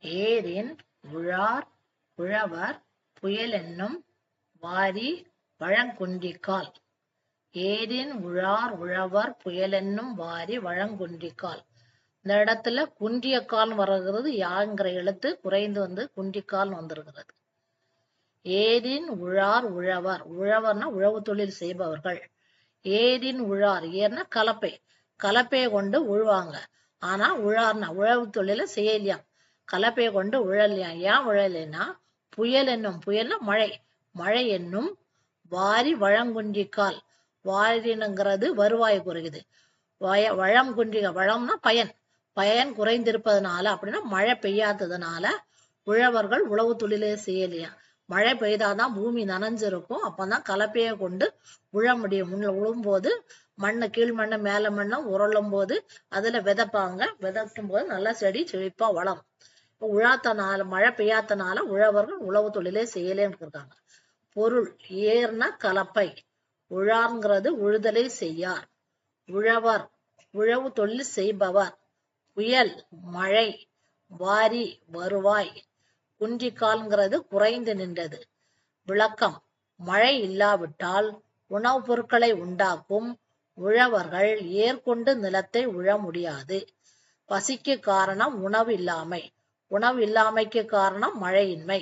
ஏரின் உழார் உழவர் புயல் என்னும் வாரி வழங்குன்றிக்கால். ஏரின் உழார் உழவர் புயலென்னும் வாரி வழங்குன்றிக்கால். இந்த இடத்துல குன்றியக்கால் வருகிறது. யாங்கிற எழுத்து குறைந்து வந்து குன்றிக்கால் வந்திருக்கிறது. ஏரின் உழார் உழவர். உழவர்னா உழவு தொழில் செய்பவர்கள். ஏரின் உழார் ஏர்னா கலப்பை. கலப்பையை கொண்டு உழுவாங்க. ஆனா உழார்னா உழவு தொழில செய்யலையாம் கலப்பையை கொண்டு உழலையாம் ஏன் உழலைன்னா புயல் என்னும் புயல்னா மழை. மழை என்னும் வாரி வழங்குன்றிக்கால் வாரினுங்கிறது வருவாய் குறையுது வய வழங்குன்றிக வளம்னா பயன். பயன் குறைந்திருப்பதனால அப்படின்னா மழை பெய்யாததுனால உழவர்கள் உழவு தொழிலே செய்யலையா? மழை பெய்தாதான் பூமி நனைஞ்சிருக்கும். அப்பதான் கலப்பையை கொண்டு உழ முடியும். முன்ன உழும்போது மண்ணு கீழ் மண்ணு மேல மண்ணும் உருளும் போது அதுல விதைப்பாங்க. விதைக்கும் போது நல்லா செடி செழிப்பா வளரும். உழாத்தனால மழை பெய்யாதனால உழவர்கள் உழவு தொழிலே செய்யலேன்னு இருக்காங்க பொருள் ஏர்னா கலப்பை உழாங்கிறது உழுதலை செய்யார். உழவர் உழவு தொழில் செய்பவர் புயல் மழை வாரி வருவாய். குன்றிக்கால்ங்கிறது குறைந்து நின்றது. விளக்கம் மழை இல்லாவிட்டால் உணவுப் பொருட்களை உண்டாக்கும் உழவர்கள் ஏற்கொண்டு நிலத்தை உழ முடியாது. பசிக்கு காரணம் உணவு இல்லாமை. உணவு இல்லாமைக்கு காரணம் மழையின்மை.